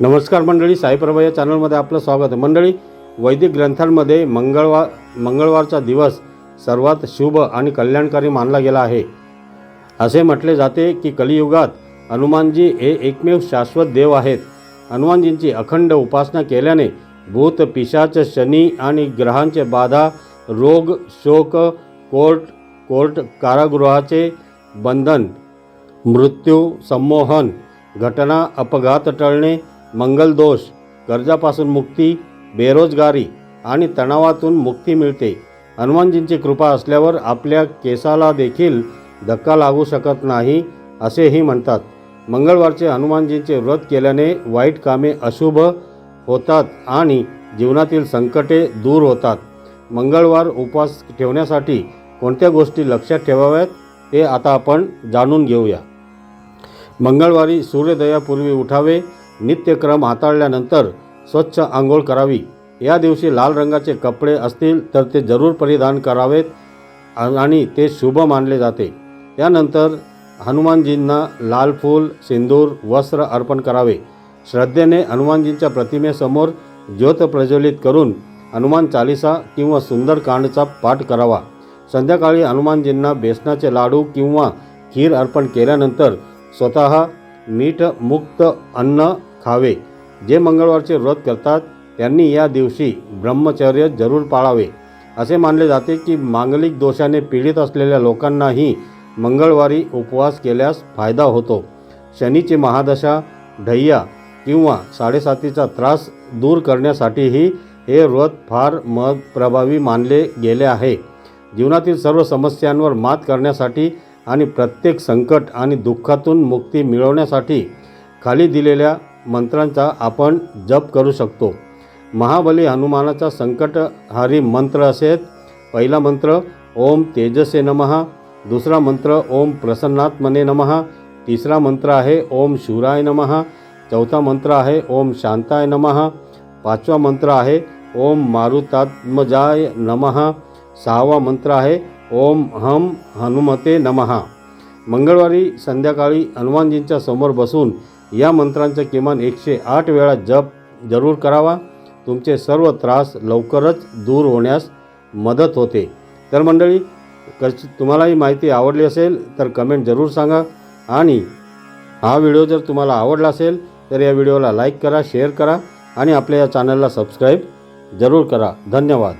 नमस्कार मंडळी साईप्रभा या चॅनलमध्ये आपलं स्वागत आहे. मंडळी वैदिक ग्रंथांमध्ये मंगळवार मंगळवारचा दिवस सर्वात शुभ आणि कल्याणकारी मानला गेला आहे. असे म्हटले जाते की कलियुगात हनुमानजी हे एकमेव शाश्वत देव आहेत. हनुमानजींची अखंड उपासना केल्याने भूत पिशाच शनी आणि ग्रहांचे बाधा रोग शोक कोर्ट कोर्ट कारागृहाचे बंधन मृत्यू संमोहन घटना अपघात टळणे मंगलदोष कर्जापासून मुक्ती बेरोजगारी आणि तणावातून मुक्ती मिळते. हनुमानजींची कृपा असल्यावर आपल्या केसाला देखील धक्का लागू शकत नाही असेही म्हणतात. मंगळवारचे हनुमानजींचे व्रत केल्याने वाईट कामे अशुभ होतात आणि जीवनातील संकटे दूर होतात. मंगळवार उपवास ठेवण्यासाठी कोणत्या गोष्टी लक्षात ठेवाव्यात हे आता आपण जाणून घेऊया. मंगळवारी सूर्योदयापूर्वी उठावे नित्यक्रम हाताळल्यानंतर स्वच्छ आंघोळ करावी. या दिवशी लाल रंगाचे कपडे असतील तर ते जरूर परिधान करावेत आणि ते शुभ मानले जाते. त्यानंतर हनुमानजींना लाल फूल सिंदूर वस्त्र अर्पण करावे. श्रद्धेने हनुमानजींच्या प्रतिमेसमोर ज्योत प्रज्वलित करून हनुमान चालिसा किंवा सुंदरकांडचा पाठ करावा. संध्याकाळी हनुमानजींना बेसनाचे लाडू किंवा खीर अर्पण केल्यानंतर स्वतः मीठ मुक्त अन्न खावे. जे मंगळवारचे व्रत करतात त्यांनी या दिवशी ब्रह्मचर्य जरूर पाळावे. असे मानले जाते की मांगलिक दोषाने पीडित असलेल्या लोकांनाही मंगळवारी उपवास केल्यास फायदा होतो. शनीची महादशा ढय्या किंवा साडेसातीचा त्रास दूर करण्यासाठीही हे व्रत फार म प्रभावी मानले गेले आहे. जीवनातील सर्व समस्यांवर मात करण्यासाठी आणि प्रत्येक संकट आणि दुःखातून मुक्ती मिळवण्यासाठी खाली दिलेल्या मंत्रांचा आपण जप करू शकतो. महाबली हनुमानाचा संकटहारी मंत्र असेल. पहिला मंत्र ओम तेजसे नमः. दुसरा मंत्र ओम प्रसन्नात्मने नमः. तिसरा मंत्र आहे ओम शूराय नमः. चौथा मंत्र आहे ओम शांताय नमः. पाचवा मंत्र आहे ओम मारुतात्मजाय नमः. सहावा मंत्र आहे ओम हम हनुमते नमः. मंगळवारी संध्याकाळी हनुमानजींच्या समोर बसून या मंत्रांचा किमान एकशे आठ वेळा जप जरूर करावा. तुमचे सर्व त्रास लवकरच दूर होण्यास मदत होते. तर मंडळी कशी तुम्हाला ही माहिती आवडली असेल तर कमेंट जरूर सांगा. आणि हा व्हिडिओ जर तुम्हाला आवडला असेल तर या व्हिडिओला लाईक करा शेअर करा आणि आपल्या या चॅनलला सबस्क्राईब जरूर करा. धन्यवाद.